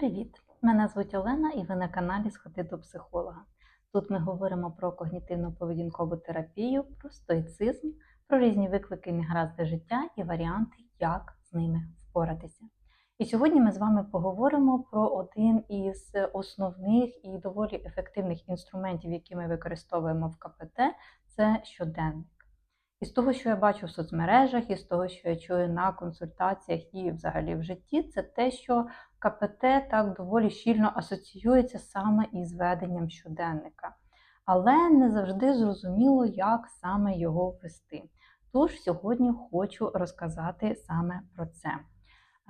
Привіт! Мене звуть Олена і ви на каналі Сходи до психолога. Тут ми говоримо про когнітивно-поведінкову терапію, про стоїцизм, про різні виклики негаразди життя і варіанти, як з ними впоратися. І сьогодні ми з вами поговоримо про один із основних і доволі ефективних інструментів, які ми використовуємо в КПТ, це щоденник. І з того, що я бачу в соцмережах, і з того, що я чую на консультаціях і взагалі в житті, це те, що КПТ так доволі щільно асоціюється саме із веденням щоденника. Але не завжди зрозуміло, як саме його вести. Тож сьогодні хочу розказати саме про це.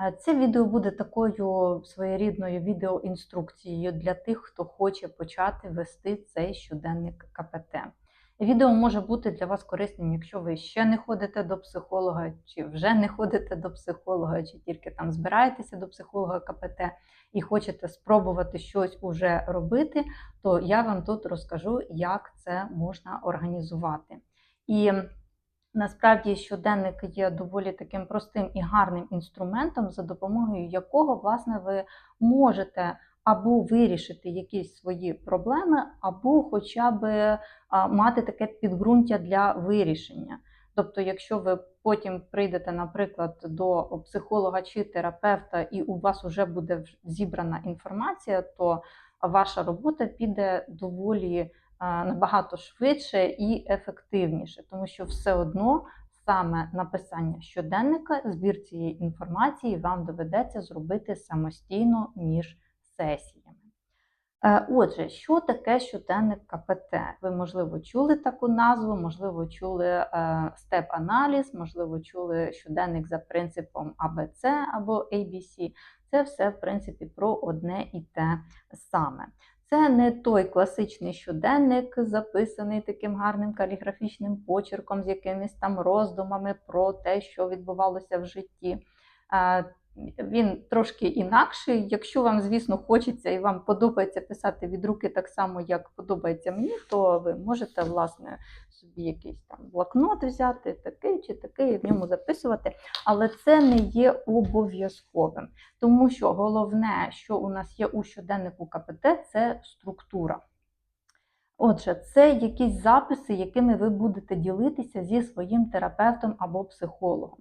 Е, Це відео буде такою своєрідною відеоінструкцією для тих, хто хоче почати вести цей щоденник КПТ. Відео може бути для вас корисним, якщо ви ще не ходите до психолога, чи вже не ходите до психолога, чи тільки там збираєтеся до психолога КПТ і хочете спробувати щось уже робити, то я вам тут розкажу, як це можна організувати. І насправді щоденник є доволі таким простим і гарним інструментом, за допомогою якого, власне, ви можете або вирішити якісь свої проблеми, або хоча б мати таке підґрунтя для вирішення. Тобто, якщо ви потім прийдете, наприклад, до психолога чи терапевта, і у вас вже буде зібрана інформація, то ваша робота піде доволі набагато швидше і ефективніше, тому що все одно саме написання щоденника, збір цієї інформації вам доведеться зробити самостійно між сесіями. Е, Отже, що таке щоденник КПТ? Ви, можливо, чули таку назву, можливо, чули е, степ-аналіз, можливо, чули щоденник за принципом АБЦ або ABC. Це все, в принципі, про одне і те саме. Це не той класичний щоденник, записаний таким гарним каліграфічним почерком з якимись там роздумами про те, що відбувалося в житті. Він трошки інакший. Якщо вам, звісно, хочеться і вам подобається писати від руки так само, як подобається мені, то ви можете, власне, собі якийсь там блокнот взяти, такий чи такий, і в ньому записувати. Але це не є обов'язковим, тому що головне, що у нас є у щоденнику КПТ, це структура. Отже, це якісь записи, якими ви будете ділитися зі своїм терапевтом або психологом.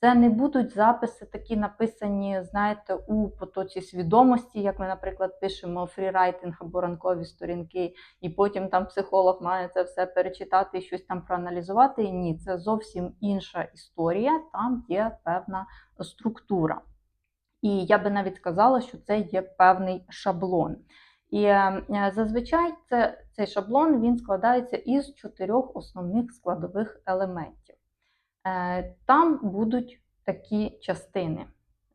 Це не будуть записи такі написані, знаєте, у потоці свідомості, як ми, наприклад, пишемо фрірайтинг або ранкові сторінки, і потім там психолог має це все перечитати і щось там проаналізувати. Ні, це зовсім інша історія, там є певна структура. І я би навіть сказала, що це є певний шаблон. І е, зазвичай це, цей шаблон він складається із чотирьох основних складових елементів. Е, Там будуть такі частини.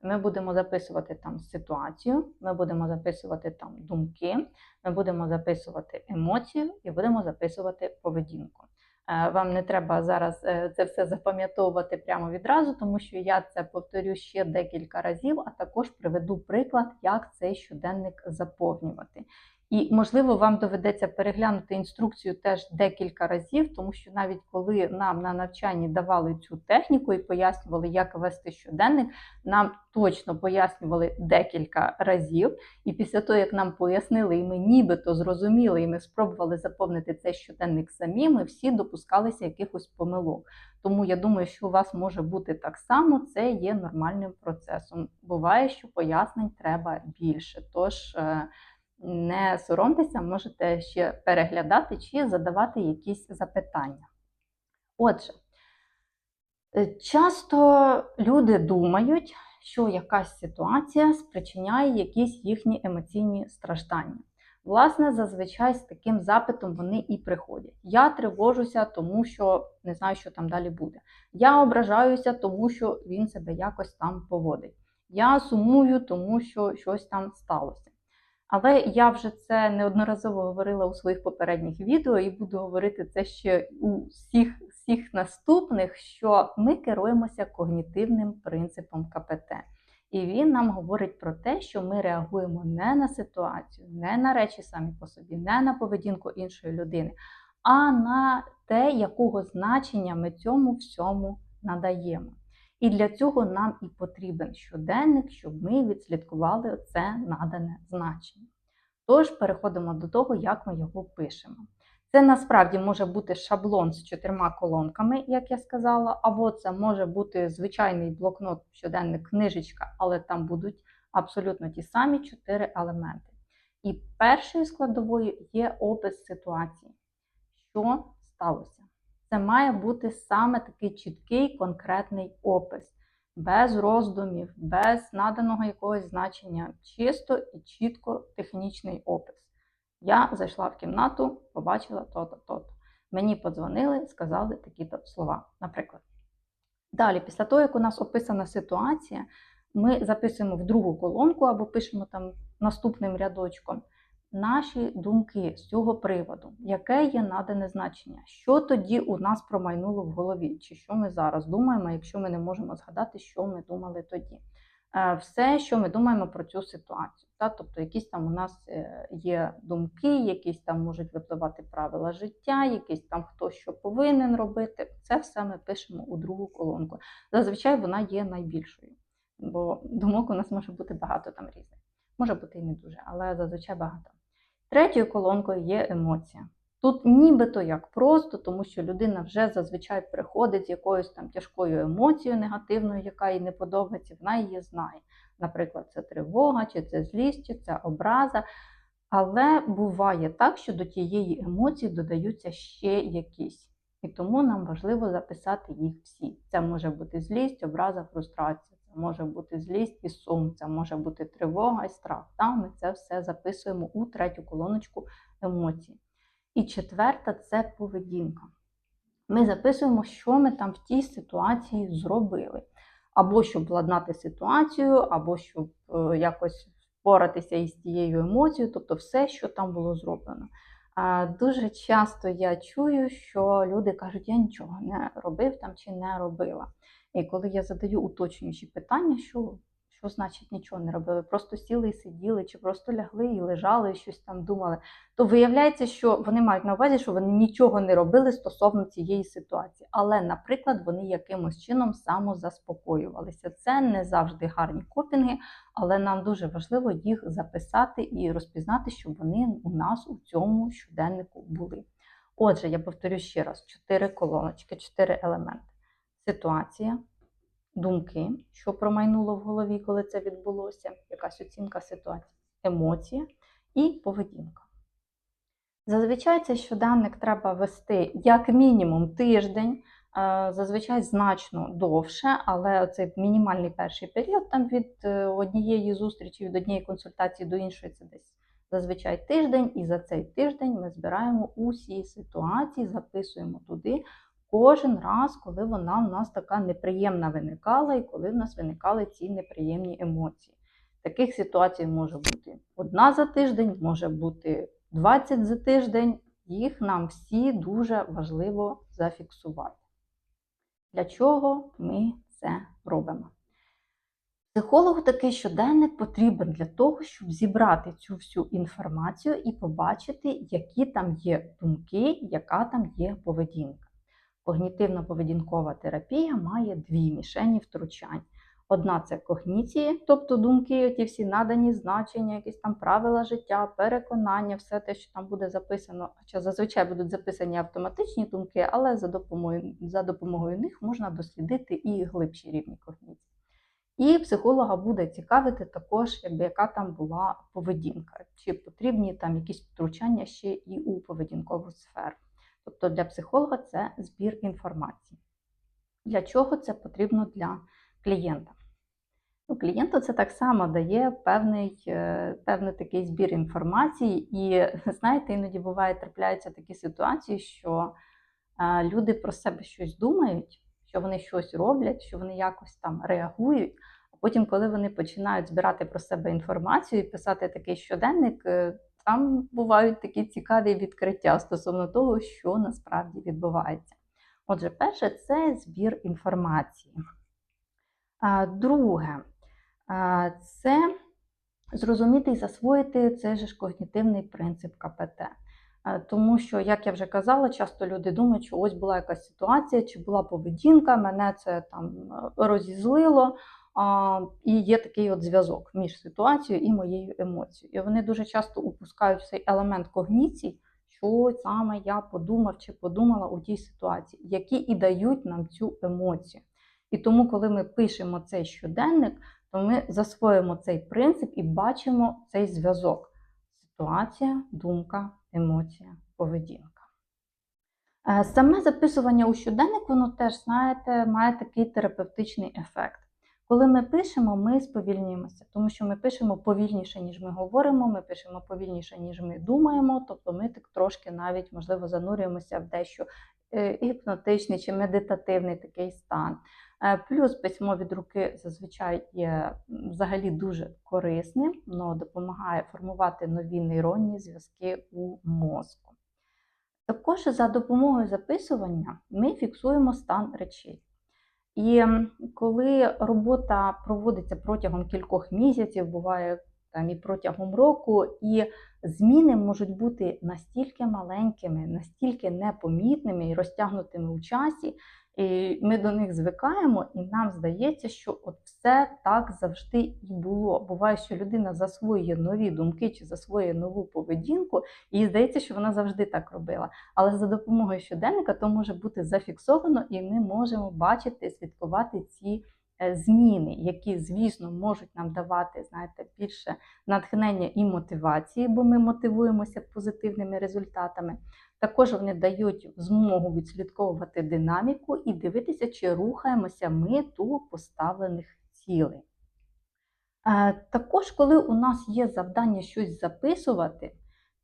Ми будемо записувати там ситуацію, ми будемо записувати там думки, ми будемо записувати емоцію і будемо записувати поведінку. Е, Вам не треба зараз е, це все запам'ятовувати прямо відразу, тому що я це повторю ще декілька разів, а також приведу приклад, як цей щоденник заповнювати. І, можливо, вам доведеться переглянути інструкцію теж декілька разів, тому що навіть коли нам на навчанні давали цю техніку і пояснювали, як вести щоденник, нам точно пояснювали декілька разів. І після того, як нам пояснили, і ми нібито зрозуміли, і ми спробували заповнити цей щоденник самі, ми всі допускалися якихось помилок. Тому я думаю, що у вас може бути так само, це є нормальним процесом. Буває, що пояснень треба більше. Тож е, не соромтеся, можете ще переглядати чи задавати якісь запитання. Отже, е, часто люди думають, що якась ситуація спричиняє якісь їхні емоційні страждання. Власне, зазвичай з таким запитом вони і приходять. Я тривожуся, тому що не знаю, що там далі буде. Я ображаюся, тому що він себе якось там поводить. Я сумую, тому що щось там сталося. Але я вже це неодноразово говорила у своїх попередніх відео і буду говорити це ще у всіх, всіх наступних, що ми керуємося когнітивним принципом КПТ. І він нам говорить про те, що ми реагуємо не на ситуацію, не на речі самі по собі, не на поведінку іншої людини, а на те, якого значення ми цьому всьому надаємо. І для цього нам і потрібен щоденник, щоб ми відслідкували це надане значення. Тож переходимо до того, як ми його пишемо. Це насправді може бути шаблон з чотирма колонками, як я сказала, або це може бути звичайний блокнот, щоденник, книжечка, але там будуть абсолютно ті самі чотири елементи. І першою складовою є опис ситуації, що сталося. Це має бути саме такий чіткий конкретний опис, без роздумів, без наданого якогось значення, чисто і чітко технічний опис. Я зайшла в кімнату, побачила то-то, то-то. Мені подзвонили, сказали такі-то слова, наприклад. Далі, після того, як у нас описана ситуація, ми записуємо в другу колонку або пишемо там наступним рядочком наші думки з цього приводу, яке є надане значення, що тоді у нас промайнуло в голові, чи що ми зараз думаємо, якщо ми не можемо згадати, що ми думали тоді. Е, Все, що ми думаємо про цю ситуацію. Та? Тобто, якісь там у нас е, є думки, якісь там можуть випливати правила життя, якісь там хто що повинен робити. Це все ми пишемо у другу колонку. Зазвичай вона є найбільшою, бо думок у нас може бути багато там різних. Може бути і не дуже, але зазвичай багато. Третьою колонкою є емоція. Тут нібито як просто, тому що людина вже зазвичай приходить з якоюсь там тяжкою емоцією негативною, яка їй не подобається, вона її знає. Наприклад, це тривога, чи це злість, чи це образа. Але буває так, що до тієї емоції додаються ще якісь. І тому нам важливо записати їх всі. Це може бути злість, образа, фрустрація, може бути злість і сум, це може бути тривога і страх. Та ми це все записуємо у третю колоночку емоцій. І четверта це поведінка. Ми записуємо, що ми там в тій ситуації зробили. Або щоб владнати ситуацію, або щоб е, якось впоратися із тією емоцією, тобто все, що там було зроблено. Дуже часто я чую, що люди кажуть, я нічого не робив там чи не робила. І коли я задаю уточнюючі питання, що що значить нічого не робили, просто сіли і сиділи, чи просто лягли і лежали, і щось там думали, то виявляється, що вони мають на увазі, що вони нічого не робили стосовно цієї ситуації. Але, наприклад, вони якимось чином самозаспокоювалися. Це не завжди гарні копінги, але нам дуже важливо їх записати і розпізнати, щоб вони у нас у цьому щоденнику були. Отже, я повторю ще раз: чотири колоночки, чотири елементи. Ситуація, думки, що промайнуло в голові, коли це відбулося, якась оцінка ситуації, емоція і поведінка. Зазвичай цей щоденник треба вести як мінімум тиждень, е, зазвичай значно довше, але цей мінімальний перший період там від е, однієї зустрічі, від однієї консультації до іншої це десь зазвичай тиждень, і за цей тиждень ми збираємо усі ситуації, записуємо туди кожен раз, коли вона в нас така неприємна виникала, і коли в нас виникали ці неприємні емоції. Таких ситуацій може бути одна за тиждень, може бути 20 за тиждень. Їх нам всі дуже важливо зафіксувати. Для чого ми це робимо? Психологу такий щоденник потрібен для того, щоб зібрати цю всю інформацію і побачити, які там є думки, яка там є поведінка. Когнітивно-поведінкова терапія має дві мішені втручань. Одна це когніції, тобто думки, ті всі надані значення, якісь там правила життя, переконання, все те, що там буде записано. Хоча зазвичай будуть записані автоматичні думки, але за допомогою, за допомогою них можна дослідити і глибші рівні когніції. І психолога буде цікавити також, якби яка там була поведінка, чи потрібні там якісь втручання ще і у поведінкову сферу. Тобто для психолога це збір інформації. Для чого це потрібно для клієнта? Ну, Клієнту це так само дає певний е, певний такий збір інформації, і знаєте, іноді буває, трапляються такі ситуації, що е, люди про себе щось думають, що вони щось роблять, що вони якось там реагують. А потім, коли вони починають збирати про себе інформацію і писати такий щоденник, е, там бувають такі цікаві відкриття стосовно того, що насправді відбувається. Отже, перше це збір інформації. Друге, це зрозуміти і засвоїти цей же ж когнітивний принцип КПТ. Тому що, як я вже казала, часто люди думають, що ось була якась ситуація, чи була поведінка, мене це там розізлило. А, і є такий от зв'язок між ситуацією і моєю емоцією. І вони дуже часто упускають цей елемент когніцій, що саме я подумав чи подумала у тій ситуації, які і дають нам цю емоцію. І тому, коли ми пишемо цей щоденник, то ми засвоїмо цей принцип і бачимо цей зв'язок: ситуація, думка, емоція, поведінка. Е, Саме записування у щоденник, воно теж, знаєте, має такий терапевтичний ефект. Коли ми пишемо, ми сповільнюємося, тому що ми пишемо повільніше, ніж ми говоримо, ми пишемо повільніше, ніж ми думаємо, тобто ми так трошки навіть, можливо, занурюємося в дещо е, гіпнотичний чи медитативний такий стан. Е, Плюс письмо від руки зазвичай є взагалі дуже корисним, воно допомагає формувати нові нейронні зв'язки у мозку. Також за допомогою записування ми фіксуємо стан речей. І коли робота проводиться протягом кількох місяців, буває там і протягом року, і зміни можуть бути настільки маленькими, настільки непомітними і розтягнутими у часі, і ми до них звикаємо, і нам здається, що от все так завжди і було. Буває, що людина засвоює нові думки чи засвоює нову поведінку, і їй здається, що вона завжди так робила. Але за допомогою щоденника то може бути зафіксовано, і ми можемо бачити, слідкувати ці зміни, які, звісно, можуть нам давати, знаєте, більше натхнення і мотивації, бо ми мотивуємося позитивними результатами. Також вони дають змогу відслідковувати динаміку і дивитися, чи рухаємося ми до поставлених цілей. Е, Також, коли у нас є завдання щось записувати,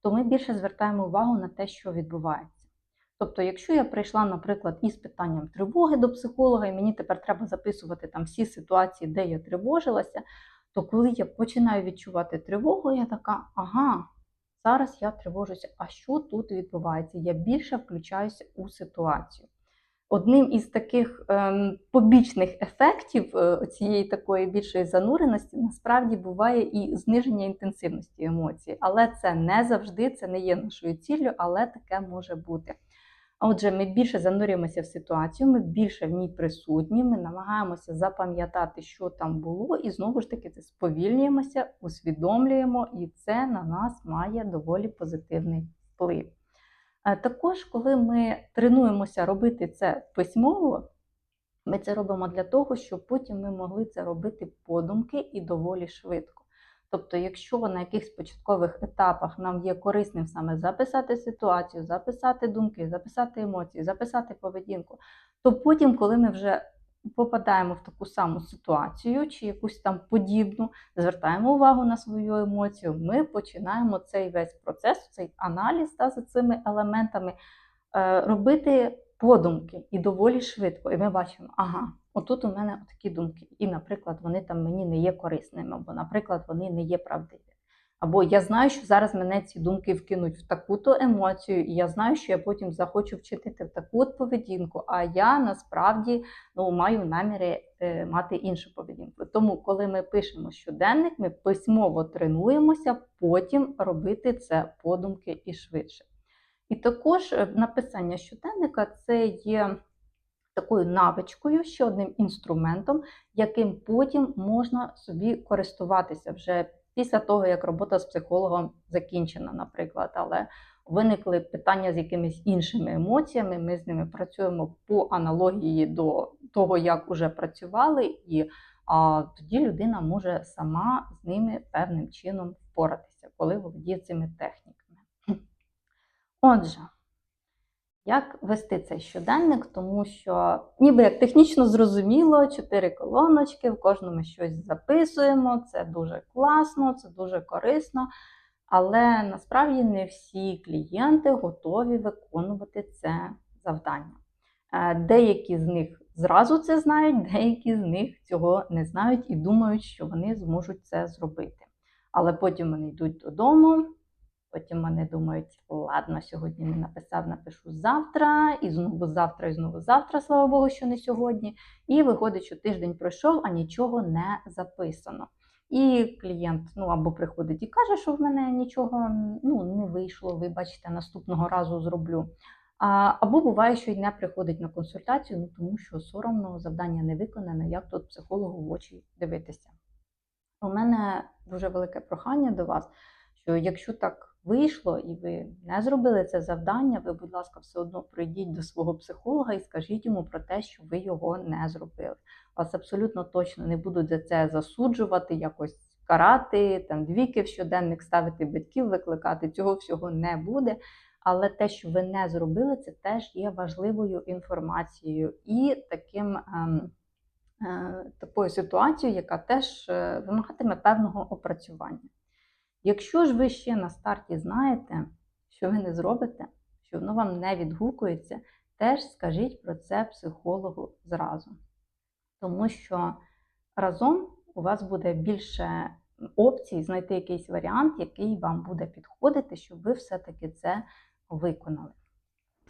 то ми більше звертаємо увагу на те, що відбувається. Тобто, якщо я прийшла, наприклад, із питанням тривоги до психолога, і мені тепер треба записувати там всі ситуації, де я тривожилася, то коли я починаю відчувати тривогу, я така, ага, зараз я тривожуся, а що тут відбувається? Я більше включаюся у ситуацію. Одним із таких ем, побічних ефектів е, цієї такої більшої зануреності насправді буває і зниження інтенсивності емоцій. Але це не завжди, це не є нашою ціллю, але таке може бути. Отже, ми більше занурюємося в ситуацію, ми більше в ній присутні, ми намагаємося запам'ятати, що там було, і знову ж таки це сповільнюємося, усвідомлюємо, і це на нас має доволі позитивний вплив. Також, коли ми тренуємося робити це письмово, ми це робимо для того, щоб потім ми могли це робити подумки і доволі швидко. Тобто, якщо на якихось початкових етапах нам є корисним саме записати ситуацію, записати думки, записати емоції, записати поведінку, то потім, коли ми вже попадаємо в таку саму ситуацію чи якусь там подібну, звертаємо увагу на свою емоцію, ми починаємо цей весь процес, цей аналіз та, за цими елементами е, робити подумки і доволі швидко. І ми бачимо, ага, отут у мене такі думки. І, наприклад, вони там мені не є корисними, або, наприклад, вони не є правдиві. Або я знаю, що зараз мене ці думки вкинуть в таку-то емоцію, і я знаю, що я потім захочу вчинити в таку от поведінку, а я насправді ну, маю наміри е, мати іншу поведінку. Тому, коли ми пишемо щоденник, ми письмово тренуємося потім робити це подумки і швидше. І також е, написання щоденника це є такою навичкою, ще одним інструментом, яким потім можна собі користуватися вже після того, як робота з психологом закінчена, наприклад. Але виникли питання з якимись іншими емоціями. Ми з ними працюємо по аналогії до того, як уже працювали, і а, тоді людина може сама з ними певним чином впоратися, коли володіє цими техніками. Отже, як вести цей щоденник, тому що ніби як технічно зрозуміло, чотири колоночки, в кожному щось записуємо, це дуже класно, це дуже корисно. Але насправді не всі клієнти готові виконувати це завдання. Е, Деякі з них зразу це знають, деякі з них цього не знають і думають, що вони зможуть це зробити. Але потім вони йдуть додому, Потім вони думають, ладно, сьогодні не написав, напишу завтра, і знову завтра, і знову завтра, слава Богу, що не сьогодні. І виходить, що тиждень пройшов, а нічого не записано. І клієнт ну, або приходить і каже, що в мене нічого ну, не вийшло, вибачте, наступного разу зроблю. А, або буває, що й не приходить на консультацію, ну, тому що соромно, завдання не виконане, як тут психологу в очі дивитися. У мене дуже велике прохання до вас, що якщо так вийшло і ви не зробили це завдання, ви, будь ласка, все одно прийдіть до свого психолога і скажіть йому про те, що ви його не зробили. Вас абсолютно точно не будуть за це засуджувати, якось карати, там двійки в щоденник ставити батьків, викликати. Цього всього не буде. Але те, що ви не зробили, це теж є важливою інформацією і таким. ем, е, Такою ситуацією, яка теж е, вимагатиме певного опрацювання. Якщо ж ви ще на старті знаєте, що ви не зробите, що воно вам не відгукується, теж скажіть про це психологу зразу. Тому що разом у вас буде більше опцій знайти якийсь варіант, який вам буде підходити, щоб ви все-таки це виконали.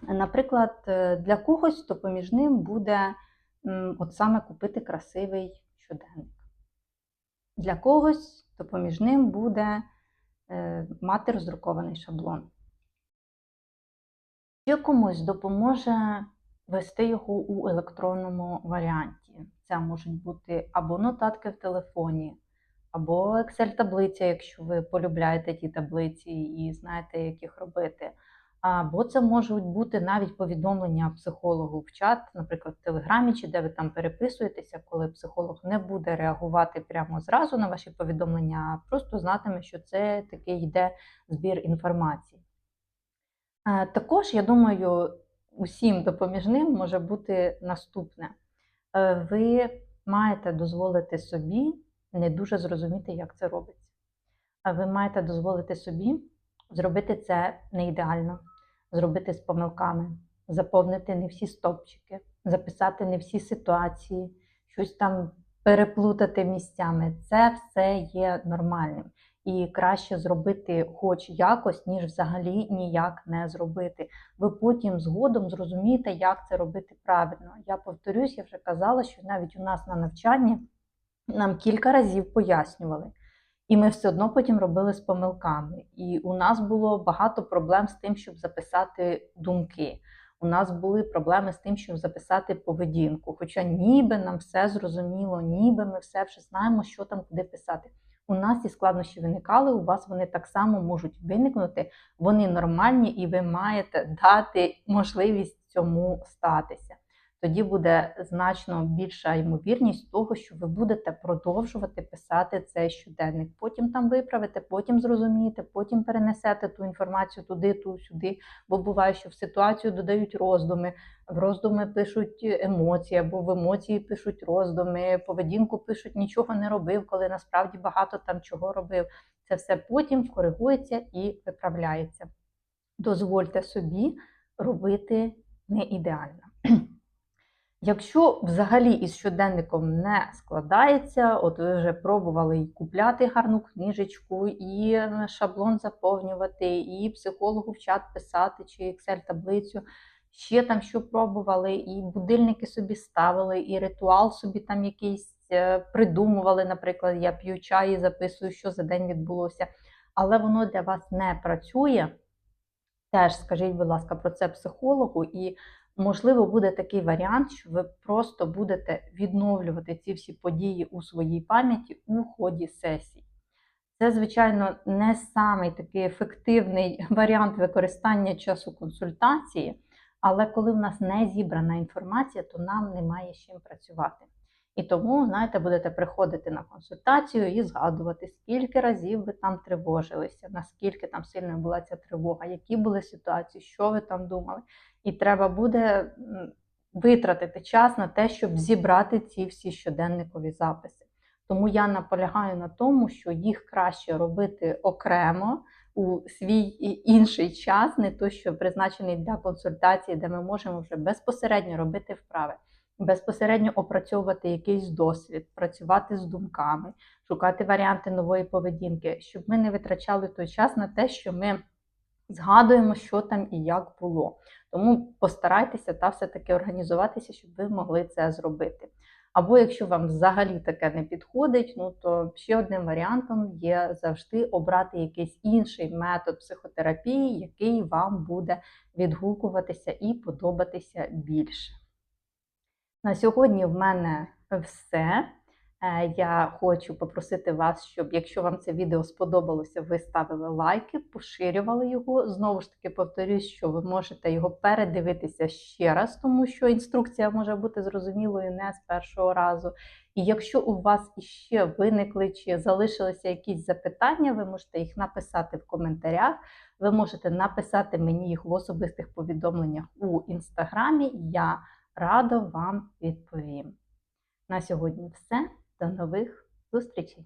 Наприклад, е, для когось допоміжним буде м, от саме купити красивий щоденник. Для когось допоміжним буде е, мати роздрукований шаблон. Ще комусь допоможе вести його у електронному варіанті. Це можуть бути або нотатки в телефоні, або Excel-таблиця, якщо ви полюбляєте ті таблиці і знаєте, як їх робити. Або це можуть бути навіть повідомлення психологу в чат, наприклад, в Телеграмі, чи де ви там переписуєтеся, коли психолог не буде реагувати прямо зразу на ваші повідомлення, а просто знатиме, що це такий йде збір інформації. Е, Також, я думаю, усім допоміжним може бути наступне. Е, Ви маєте дозволити собі не дуже зрозуміти, як це робиться. А ви маєте дозволити собі зробити це не ідеально, зробити з помилками, заповнити не всі стопчики, записати не всі ситуації, щось там переплутати місцями. Це все є нормальним. І краще зробити хоч якось, ніж взагалі ніяк не зробити. Ви потім згодом зрозумієте, як це робити правильно. Я повторюсь, я вже казала, що навіть у нас на навчанні нам кілька разів пояснювали. І ми все одно потім робили з помилками. І у нас було багато проблем з тим, щоб записати думки. У нас були проблеми з тим, щоб записати поведінку. Хоча ніби нам все зрозуміло, ніби ми все вже знаємо, що там куди писати. У нас ці складнощі виникали, у вас вони так само можуть виникнути, вони нормальні, і ви маєте дати можливість цьому статися. Тоді буде значно більша ймовірність того, що ви будете продовжувати писати цей щоденник. Потім там виправите, потім зрозумієте, потім перенесете ту інформацію туди, ту сюди. Бо буває, що в ситуацію додають роздуми, в роздуми пишуть емоції, або в емоції пишуть роздуми, поведінку пишуть нічого не робив, коли насправді багато там чого робив. Це все потім коригується і виправляється. Дозвольте собі робити не ідеально. Якщо взагалі із щоденником не складається, от ви вже пробували і купляти гарну книжечку, і е, шаблон заповнювати, і психологу в чат писати, чи Excel-таблицю, ще там що пробували, і будильники собі ставили, і ритуал собі там якийсь е, придумували, наприклад, я п'ю чай і записую, що за день відбулося, але воно для вас не працює. Теж скажіть, будь ласка, про це психологу, і можливо буде такий варіант, що ви просто будете відновлювати ці всі події у своїй пам'яті у ході сесій. Це, звичайно, не самий такий ефективний варіант використання часу консультації, але коли в нас не зібрана інформація, то нам немає з чим працювати. І тому, знаєте, будете приходити на консультацію і згадувати, скільки разів ви там тривожилися, наскільки там сильною була ця тривога, які були ситуації, що ви там думали. І треба буде витратити час на те, щоб зібрати ці всі щоденникові записи. Тому я наполягаю на тому, що їх краще робити окремо у свій інший час, не той, що призначений для консультації, де ми можемо вже безпосередньо робити вправи, безпосередньо опрацьовувати якийсь досвід, працювати з думками, шукати варіанти нової поведінки, щоб ми не витрачали той час на те, що ми згадуємо, що там і як було. Тому постарайтеся та все-таки організуватися, щоб ви могли це зробити. Або якщо вам взагалі таке не підходить, ну то ще одним варіантом є завжди обрати якийсь інший метод психотерапії, який вам буде відгукуватися і подобатися більше. На сьогодні в мене все. Е, Я хочу попросити вас, щоб якщо вам це відео сподобалося, ви ставили лайки, поширювали його. Знову ж таки, повторюсь, що ви можете його передивитися ще раз, тому що інструкція може бути зрозумілою не з першого разу. І якщо у вас іще виникли чи залишилися якісь запитання, ви можете їх написати в коментарях. Ви можете написати мені їх в особистих повідомленнях у інстаграмі. Я радо вам відповім. На сьогодні все. До нових зустрічей!